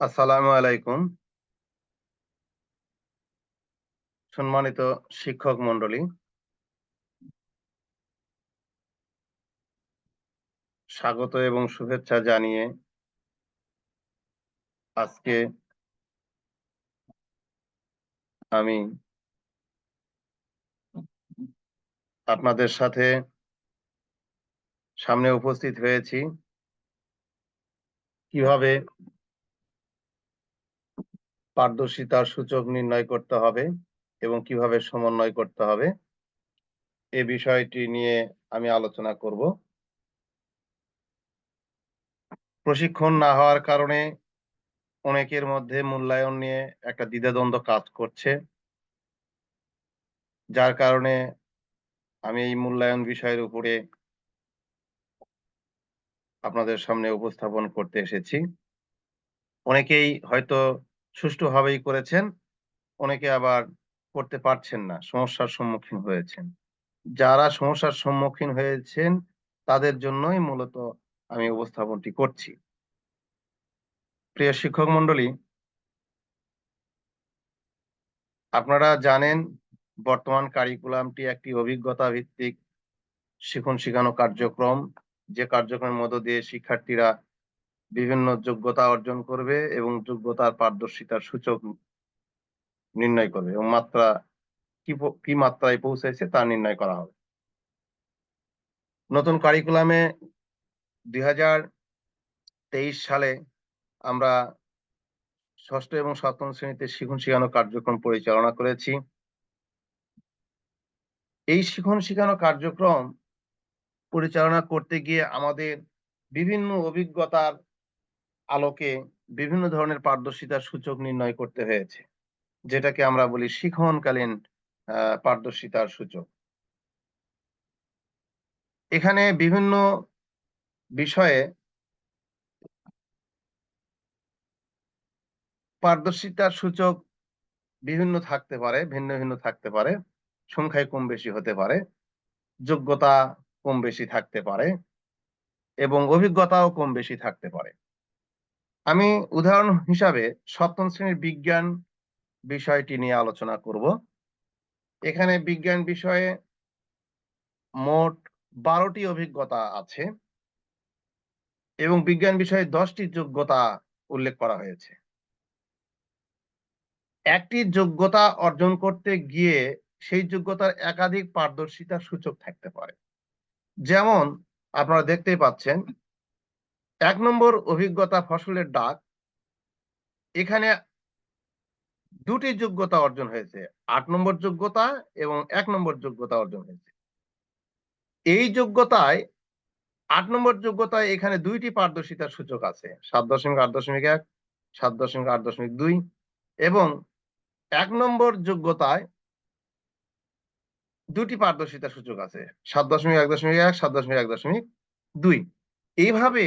আসসালামু আলাইকুম। সম্মানিত শিক্ষক মন্ডলী স্বাগত এবং শুভেচ্ছা জানিয়ে আজকে আমি আপনাদের সাথে সামনে উপস্থিত হয়েছি। কীভাবে পারদর্শিতার সূচক নির্ণয় করতে হবে এবং কীভাবে সমন্বয় করতে হবে। এ বিষয়টি নিয়ে আমি আলোচনা করব। প্রশিক্ষণ না হওয়ার কারণে অনেকের মধ্যে মূল্যায়ন নিয়ে একটা দ্বিধাদ্বন্দ্ব কাজ করছে। যার কারণে আমি এই মূল্যায়ন বিষয়ের উপরে আপনাদের সামনে উপস্থাপন করতে এসেছি। অনেকেই হয়তো সুষ্ঠুভাবেই করেছেন, অনেকে আবার করতে পারছেন না, সমস্যার সম্মুখীন হয়েছেন। যারা সমস্যার সম্মুখীন হয়েছেন, তাদের জন্যই মূলত আমি উপস্থাপনটি করছি। প্রিয় শিক্ষক মন্ডলী আপনারা জানেন, বর্তমান কারিকুলামটি একটি অভিজ্ঞতা ভিত্তিক শিখন শিখানো কার্যক্রম। যে কার্যক্রমের মধ্য দিয়ে শিক্ষার্থীরা বিভিন্ন যোগ্যতা অর্জন করবে এবং যোগ্যতার পারদর্শিতার সূচক নির্ণয় করবে এবং মাত্রা কি কি মাত্রায় পৌঁছেছে তা নির্ণয় করা হবে। নতুন কারিকুলামে দুই হাজার তেইশ সালে আমরা ষষ্ঠ এবং সপ্তম শ্রেণীতে শিখন শিখানো কার্যক্রম পরিচালনা করেছি। এই শিখন শিখানো কার্যক্রম পরিচালনা করতে গিয়ে আমাদের বিভিন্ন অভিজ্ঞতার আলোকে বিভিন্ন ধরনের পারদর্শিতার সূচক নির্ণয় করতে হয়েছে, যেটাকে আমরা বলি শিখনকালীন পারদর্শিতার সূচক। এখানে বিভিন্ন বিষয়ে পারদর্শিতার সূচক বিভিন্ন থাকতে পারে, ভিন্ন ভিন্ন থাকতে পারে, সংখ্যায় কম বেশি হতে পারে, যোগ্যতা কম বেশি থাকতে পারে, এবং অভিজ্ঞতাও কম বেশি থাকতে পারে। আমি উদাহরণ হিসাবে সপ্তম শ্রেণির বিজ্ঞান বিষয়টি নিয়ে আলোচনা করব। এখানে বিজ্ঞান বিষয়ে মোট বারোটি অভিজ্ঞতা আছে এবং বিজ্ঞান বিষয়ে দশটি যোগ্যতা উল্লেখ করা হয়েছে। একটি যোগ্যতা অর্জন করতে গিয়ে সেই যোগ্যতার একাধিক পারদর্শিতার সূচক থাকতে পারে। যেমন আপনারা দেখতেই পাচ্ছেন এক নম্বর অভিজ্ঞতা ফসলের ডাক। এখানে দুটি যোগ্যতা অর্জন হয়েছে, আট নম্বর যোগ্যতা এবং এক নম্বর যোগ্যতা অর্জন হয়েছে। এই যোগ্যতায়, আট নম্বর যোগ্যতায় এখানে দুইটি পারদর্শিতার সূচক আছে, সাত দশমিক আট দশমিক এক, সাত দশমিক আট দশমিক দুই এবং এক নম্বর যোগ্যতায় দুটি পারদর্শিতার সূচক আছে, সাত দশমিক এক দশমিক এক, সাত দশমিক এক দশমিক দুই। এইভাবে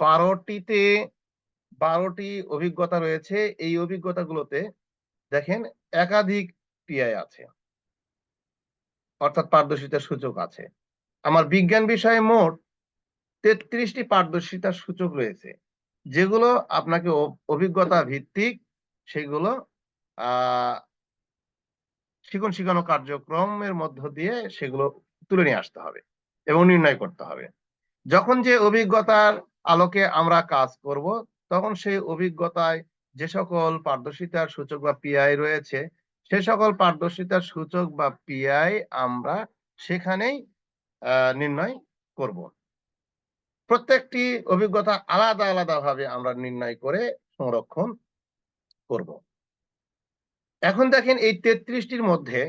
বারোটিতে, বারোটি অভিজ্ঞতা রয়েছে। এই অভিজ্ঞতাগুলোতে দেখেন একাধিক পিআই আছে। অর্থাৎ পারদর্শিতার সূচক আছে। আমার বিজ্ঞান বিষয়ে মোট তেত্রিশটি পারদর্শিতার সূচক রয়েছে। যেগুলো আপনাকে অভিজ্ঞতা ভিত্তিক সেগুলো শিখন শিখানো কার্যক্রমের মধ্য দিয়ে সেগুলো তুলে নিয়ে আসতে হবে এবং নির্ণয় করতে হবে। যখন যে অভিজ্ঞতার আলোকে আমরা কাজ করব, তখন সেই অভিজ্ঞতায় যে সকল পারদর্শিতার সূচক বা পিআই রয়েছে, সে সকল পারদর্শিতার সূচক বা পিআই আমরা সেখানেই নির্ণয় করব। প্রত্যেকটি অভিজ্ঞতা আলাদা আলাদা ভাবে আমরা নির্ণয় করে সংরক্ষণ করব। এখন দেখেন এই তেত্রিশটির মধ্যে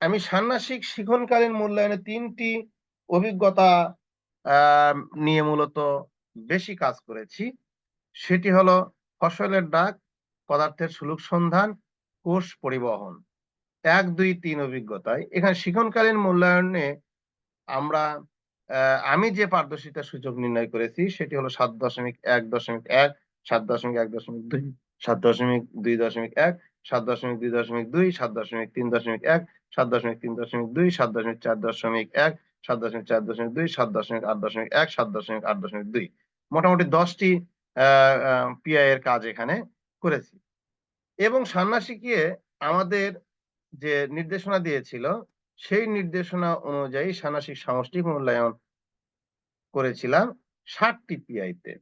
আমি ষান্মাসিক শিখনকালীন মূল্যায়নে তিনটি অভিজ্ঞতা নিয়ে মূলত বেশি কাজ করেছি সেটি হলো ফসলের ডাক পদার্থের সুলুক সন্ধান কোষ পরিবহন এক দুই তিন অভিজ্ঞতায় এখানে শিখনকালীন মূল্যায়নে আমরা আমি যে পারদর্শিতার সুযোগ নির্ণয় করেছি সেটি হলো সাত দশমিক এক দশমিক এক সাত দশমিক এক দশমিক দুই সাত দশমিক দুই দশমিক এক সাত দশমিক দুই দশমিক দুই সাত দশমিক তিন দশমিক এক সাত দশমিক তিন দশমিক দুই সাত দশমিক চার দশমিক এক সাত দশমিক চার দশমিক দুই সাত দশমিক আট দশমিক এক সাত দশমিক আট দশমিক দুই মোটামুটি দশটি পিআই এর কাজ এখানে করেছি। এবং ষান্মাসিকে আমাদের যে নির্দেশনা দিয়েছিল, সেই নির্দেশনা অনুযায়ী ষান্মাসিক সামষ্টিক মূল্যায়ন করেছিলাম ষাটটি পিআইতে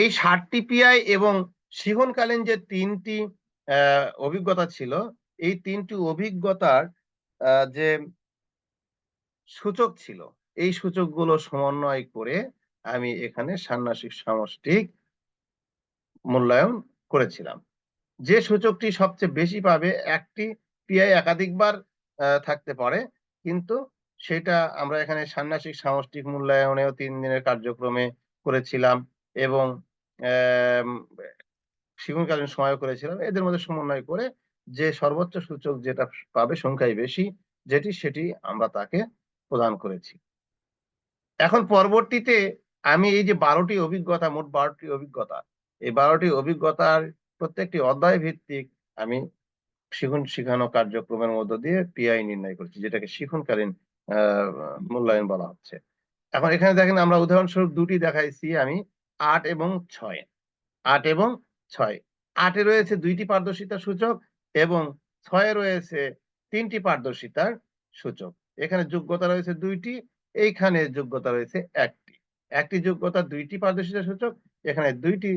এই ষাটটি পিআই এবং শিখনকালীন যে তিনটি অভিজ্ঞতা ছিল, এই তিনটি অভিজ্ঞতার যে সূচক ছিল এই সূচকগুলো সমন্বয় করে আমি এখানে ষান্মাসিক সামষ্টিক মূল্যায়ন করেছিলাম। যে সূচকটি সবচেয়ে বেশি পাবে একটি পিআই একাধিকবার থাকতে পারে, কিন্তু সেটা আমরা এখানে ষান্মাসিক সামষ্টিক মূল্যায়নেও তিন দিনের কার্যক্রমে করেছিলাম এবং শিক্ষণকালীন সময় করেছিলাম। এদের মধ্যে সমন্বয় করে যে সর্বোচ্চ সূচক যেটা পাবে সংখ্যায় বেশি, যেটি সেটি আমরা তাকে প্রদান করেছি। এখন পরবর্তীতে আমি এই যে বারোটি অভিজ্ঞতা, মোট বারোটি অভিজ্ঞতা, এই বারোটি অভিজ্ঞতার প্রত্যেকটি অধ্যায় ভিত্তিক আমি শিখন শিখানো কার্যক্রমের মধ্য দিয়ে পিআই নির্ণয় করছি, যেটাকে শিখনকালীন মূল্যায়ন বলা হচ্ছে। এখন এখানে দেখেন আমরা উদাহরণস্বরূপ দুটি দেখাইছি আমি, আট এবং ছয়। আট এবং ছয়। আটে রয়েছে দুইটি পারদর্শিতার সূচক এবং ছয়ে রয়েছে তিনটি পারদর্শিতার সূচক। এখানে যোগ্যতা রয়েছে দুইটি এইখানে যোগ্যতা রয়েছে একটি। একটি যোগ্যতা দুইটি পারদর্শিতার সূচক, এখানে দুইটি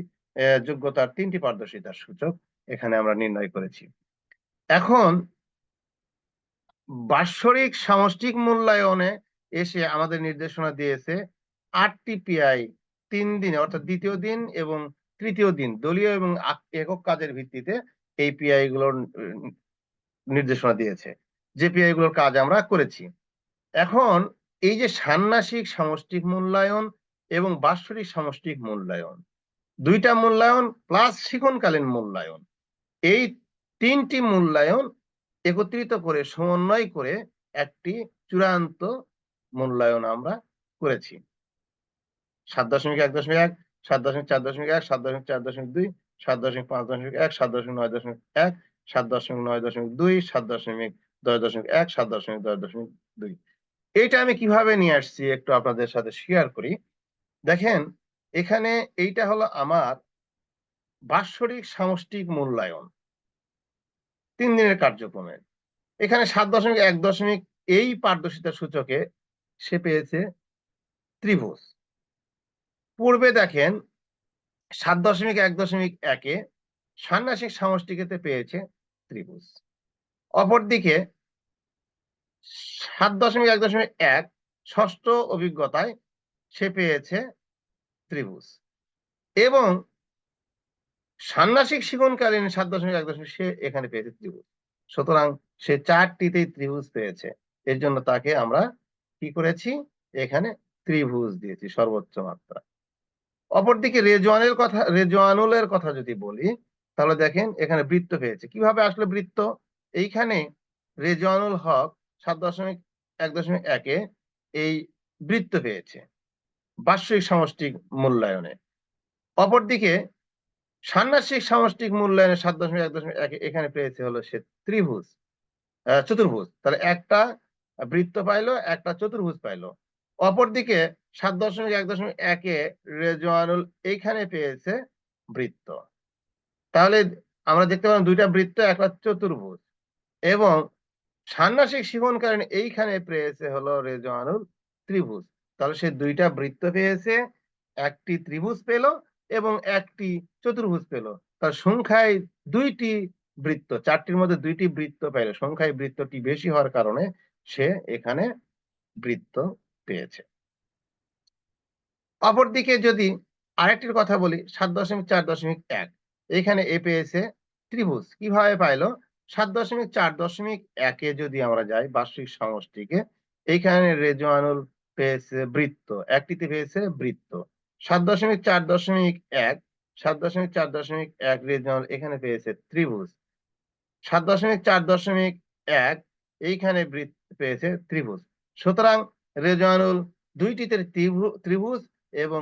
যোগ্যতার তিনটি পারদর্শিতার সূচক এখানে আমরা নির্ণয় করেছি। এখন বাৎসরিক সামষ্টিক মূল্যায়নে এসে আমাদের নির্দেশনা দিয়েছে আটটি পিআই তিন দিনে, অর্থাৎ দ্বিতীয় দিন এবং তৃতীয় দিন, দলীয় এবং একক কাজের ভিত্তিতে এই পিআই গুলোর নির্দেশনা দিয়েছে। যে পিআই গুলোর কাজ আমরা করেছি। এখন এই যে ষান্মাসিক সামষ্টিক মূল্যায়ন এবং বাৎসরিক সামষ্টিক মূল্যায়ন, দুইটা মূল্যায়ন প্লাস শিখনকালীন মূল্যায়ন, এই তিনটি মূল্যায়ন একত্রিত করে, সমন্বয় করে একটি চূড়ান্ত মূল্যায়ন আমরা করেছি। সাত দশমিক এক দশমিক এক, সাত দশমিক চার দশমিক এক, সাত দশমিক চার দশমিক দুই, সাত দশমিক পাঁচ দশমিক এক, সাত দশমিক নয় দশমিক এক, সাত দশমিক নয় দশমিক দুই, সাত দশমিক দশ দশমিক এক, সাত দশমিক দশ দশমিক দুই। এইটা আমি কীভাবে নিয়ে আসছি একটু আপনাদের সাথে শেয়ার করি। দেখেন, এখানে এইটা হলো আমার বাৎসরিক সামষ্টিক মূল্যায়ন তিন দিনের কার্যক্রমের। এখানে সাত দশমিক এক দশমিক এই পারদর্শিতা সূচকে সে পেয়েছে ত্রিভুজ। পূর্বে দেখেন, সাত দশমিক এক দশমিক একে ষান্মাসিক সামষ্টিকেতে পেয়েছে ত্রিভুজ। অপরদিকে সাত দশমিক এক দশমিক এক ষষ্ঠ অভিজ্ঞতায় সে পেয়েছে ত্রিভুজ। এবং ষান্মাসিক শিখনকালীন সাত দশমিক এক দশমিক সে এখানে পেয়েছে ত্রিভুজ। সুতরাং সে চারটিতেই ত্রিভুজ পেয়েছে। এর জন্য তাকে আমরা কি করেছি? এখানে ত্রিভুজ দিয়েছি, সর্বোচ্চ মাত্রা। অপরদিকে রেজওয়ানের কথা, রেজওয়ানুলের কথা যদি বলি, তাহলে দেখেন এখানে বৃত্ত পেয়েছে। কীভাবে আসলে বৃত্ত? এইখানে রেজওয়ানুল হক সাত দশমিক এক দশমিক একে এই বৃত্ত পেয়েছে বার্ষিক সামষ্টিক মূল্যায়নে। অপরদিকে ষান্মাসিক সামষ্টিক মূল্যায়নে সাত দশমিক এক দশমিক এক এখানে পেয়েছে হলো সে ত্রিভুজ চতুর্ভুজ। তাহলে একটা বৃত্ত পাইলো, একটা চতুর্ভুজ পাইলো। অপরদিকে সাত দশমিক এক দশমিক একে রেজওয়ানুল এইখানে পেয়েছে বৃত্ত। তাহলে আমরা দেখতে পেলাম দুইটা বৃত্ত, একটা চতুর্ভুজ এবং ষান্মাসিক শিবনকালীন এইখানে পেয়েছে হলো রেজওয়ানুল ত্রিভুজ। তাহলে সে দুইটা বৃত্ত পেয়েছে, একটি ত্রিভুজ পেল এবং একটি চতুর্ভুজ পেল। তার সংখ্যায় দুইটি বৃত্ত, চারটির মধ্যে দুইটি বৃত্ত পেল সংখ্যায় বৃত্তটি বেশি হওয়ার কারণে সে এখানে বৃত্ত পেয়েছে। অপরদিকে যদি আরেকটির কথা বলি, সাত দশমিক চার দশমিক এক, এখানে এ পেয়েছে ত্রিভুজ। কীভাবে পাইলো? সাত দশমিক চার দশমিক একে যদি আমরা যাই বার্ষিক সমষ্টিকে এইখানে রেজওয়ানুল পেয়েছে বৃত্ত, একটিতে পেয়েছে বৃত্ত। সাত দশমিক চার দশমিক এক, সাত দশমিক চার দশমিক এক রেজওয়ানুল এখানে পেয়েছে ত্রিভুজ। সাত দশমিক চার দশমিক এক, এইখানে বৃত্ত পেয়েছে ত্রিভুজ। সুতরাং রেজওয়ানুল দুইটিতে ত্রিভুজ এবং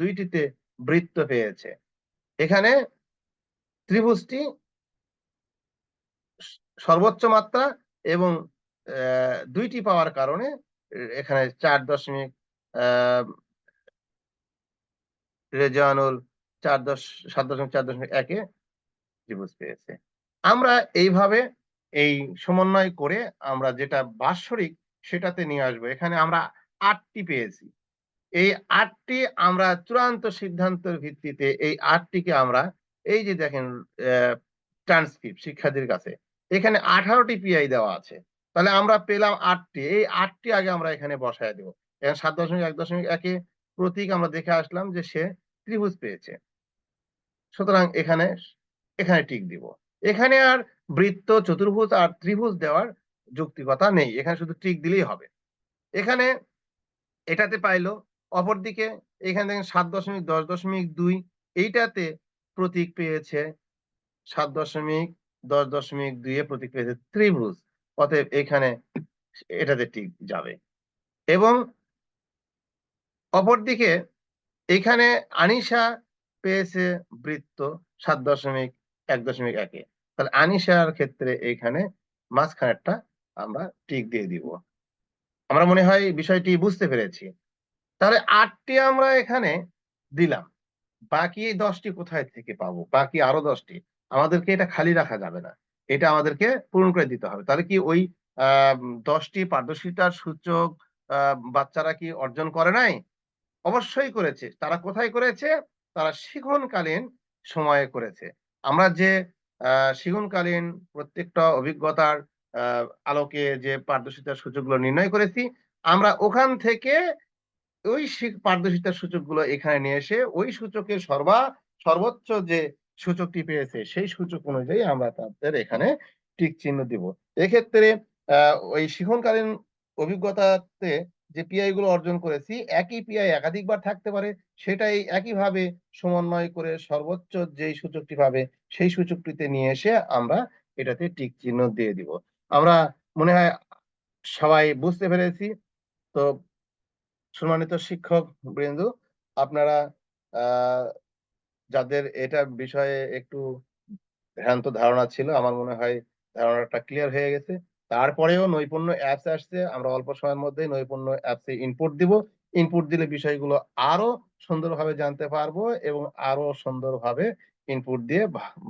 দুইটিতে বৃত্ত পেয়েছে। এখানে ত্রিভুজটি সর্বোচ্চ মাত্রা এবং দুইটি পাওয়ার কারণে এখানে চার দশমিক রেজানুল চার দশ, সাত দশমিক চার দশমিক একে ত্রিভুজ পেয়েছে। আমরা এইভাবে এই সমন্বয় করে আমরা যেটা বাৎসরিক সেটাতে নিয়ে আসব। এখানে আমরা আটটি পেয়েছি। এই আটটি আমরা চূড়ান্ত সিদ্ধান্তের ভিত্তিতে এই আটটিকে আমরা এই যে দেখেন ট্রান্সক্রিপ্ট শিক্ষার্থীর কাছে এখানে আঠারোটি পিআই দেওয়া আছে। তাহলে আমরা পেলাম আটটি। এই আটটি আগে আমরা এখানে বসায় দেবো। এখানে সাত দশমিক এক দশমিক একে প্রতীক আমরা দেখে আসলাম যে সে ত্রিভুজ পেয়েছে। সুতরাং এখানে এখানে টিক দিব। এখানে আর বৃত্ত, চতুর্ভুজ আর ত্রিভুজ দেওয়ার যুক্তিকতা নেই। এখানে শুধু টিক দিলেই হবে। এখানে এটাতে পাইলো, অপরদিকে এখানে দেখেন সাত দশমিক দশ দশমিক দুই, এইটাতে প্রতীক পেয়েছে সাত দশমিক দশ দশমিক দুইয়ে প্রতীক পেয়েছে ত্রিভুজ, অতএব এখানে এটাতে টিক যাবে। এবং অপরদিকে এখানে আনিশা পেয়েছে বৃত্ত সাত দশমিক এক দশমিক একে। তাহলে আনিশার ক্ষেত্রে এইখানে মাঝখানেরটা আমরা টিক দিয়ে দিব। আমরা মনে হয় বিষয়টি বুঝতে পেরেছি। তাহলে আটটি আমরা এখানে দিলাম। বাকি এই দশটি কোথায় থেকে পাবো? বাকি আরও দশটি। আমাদেরকে এটা খালি রাখা যাবে না। এটা আমাদেরকে পূরণ করে দিতে হবে। তাহলে কি ওই দশটি পারদর্শিতার সূচক বাচ্চারা কি অর্জন করে নাই? অবশ্যই করেছে। তারা কোথায় করেছে? তারা শিখনকালীন সময়ে করেছে। আমরা যে শিখনকালীন প্রত্যেকটা অভিজ্ঞতার আলোকে যে পারদর্শিতার সূচকগুলো নির্ণয় করেছি, আমরা ওখান থেকে ওই পারদর্শিতার সূচকগুলো এখানে নিয়ে এসে ওই সূচকের সর্বা, সর্বোচ্চ যে সূচকটি পেয়েছে, সেই সূচক অনুযায়ী আমরা তাদের এখানে টিক চিহ্ন দিব। এক্ষেত্রে ওই শিখনকালীন অভিজ্ঞতাতে যে পিআই গুলো অর্জন করেছি, একই পিআই একাধিকবার থাকতে পারে, সেটাই একইভাবে সমন্বয় করে সর্বোচ্চ যেই সূচকটি পাবে, সেই সূচকটিতে নিয়ে এসে আমরা এটাতে টিক চিহ্ন দিয়ে দিব। আমরা মনে হয় সবাই বুঝতে পেরেছি। তো সম্মানিত শিক্ষক বৃন্দ, আপনারা যাদের এটা বিষয়ে একটু ভ্রান্ত ধারণা ছিল, আমার মনে হয় ধারণাটা ক্লিয়ার হয়ে গেছে। তারপরেও নৈপুণ্য অ্যাপস আসছে, আমরা অল্প সময়ের মধ্যে নৈপুণ্য অ্যাপসে ইনপুট দিব। ইনপুট দিলে বিষয়গুলো আরও সুন্দরভাবে জানতে পারব এবং আরও সুন্দরভাবে ইনপুট দিয়ে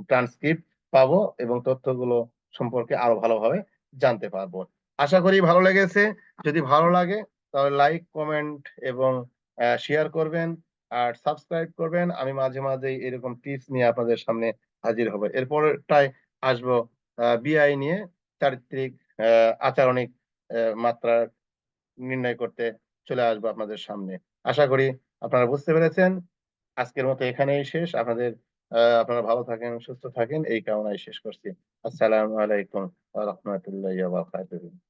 ট্রান্সক্রিপ্ট পাবো এবং তথ্যগুলো সম্পর্কে আরও ভালোভাবে জানতে পারব। আশা করি ভালো লেগেছে। যদি ভালো লাগে তাহলে লাইক কমেন্ট এবং শেয়ার করবেন। আর সাবস্ক্রাইব করবেন। আমি মাঝে মাঝে এরকম টিপস নিয়ে আপনাদের সামনে হাজির হব। এরপরটাই আসব বিআই নিয়ে চারিত্রিক আচরণিক মাত্রা নির্ণয় করতে চলে আসব আপনাদের সামনে। আশা করি আপনারা বুঝতে পেরেছেন। আজকের মতো এখানেই শেষ। আপনাদের আপনারা ভালো থাকেন, সুস্থ থাকেন, এই কামনায় শেষ করছি। আসসালামু আলাইকুম রহমতুল্লাহ